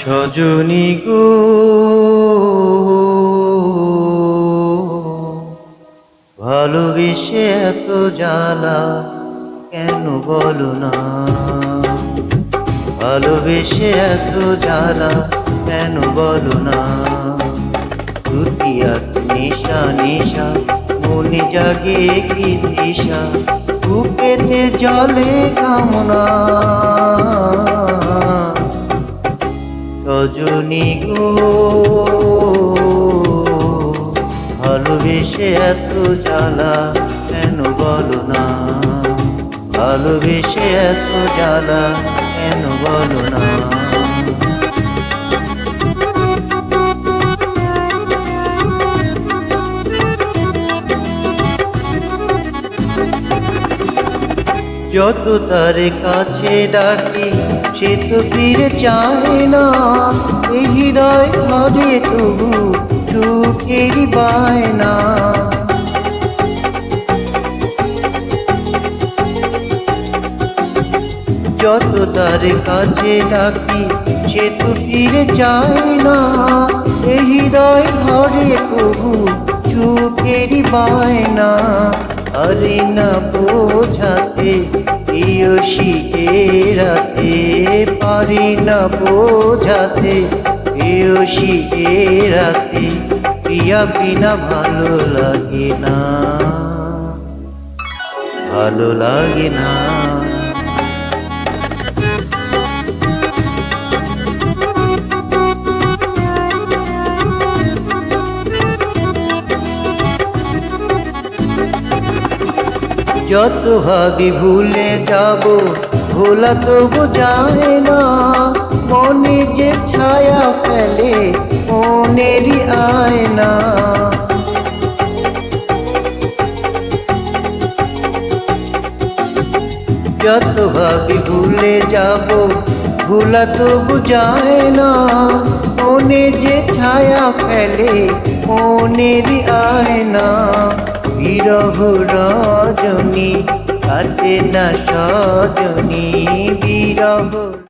সজনী গো। ভালোবেসে এত জ্বালা কেন বলো না? ভালোবেসে এত জ্বালা কেন বলো না? দুটিয়া নেশা নিশা, মনে জাগে কি তৃষা, বুকেতে জলে কামনা। সজনী গো ভালোবেসে এত জ্বালা কেন বলো না? ভালোবেসে এত জ্বালা কেন বলো না? যত তার কাছে ডাকি, সে তো ফিরে চায় না। এই হৃদয় ঘরে তবু সুখেরই বায়না। যত তার কাছে ডাকি, সে তো ফিরে চায় না। এই হৃদয় ঘরে তবু সুখেরই বায়না। আরে না বোঝাতে প্রিয়সীকে রাতে পারি না বোঝাতে শিখে রাতে প্রিয়া বিনা ভালো লাগে না। ভালো লাগে না। যত ভাবি ভুলে যাব, ভোলা তবু যায় না। মনে যে ছায়া ফেলে, মনেরই আয়না। যত ভাবি ভুলে যাব, ভোলা তবু যায় না। মনে যে ছায়া ফেলে, মনেরই আয়না। বিরহ রজনী কাটে না সজনী বিরহ।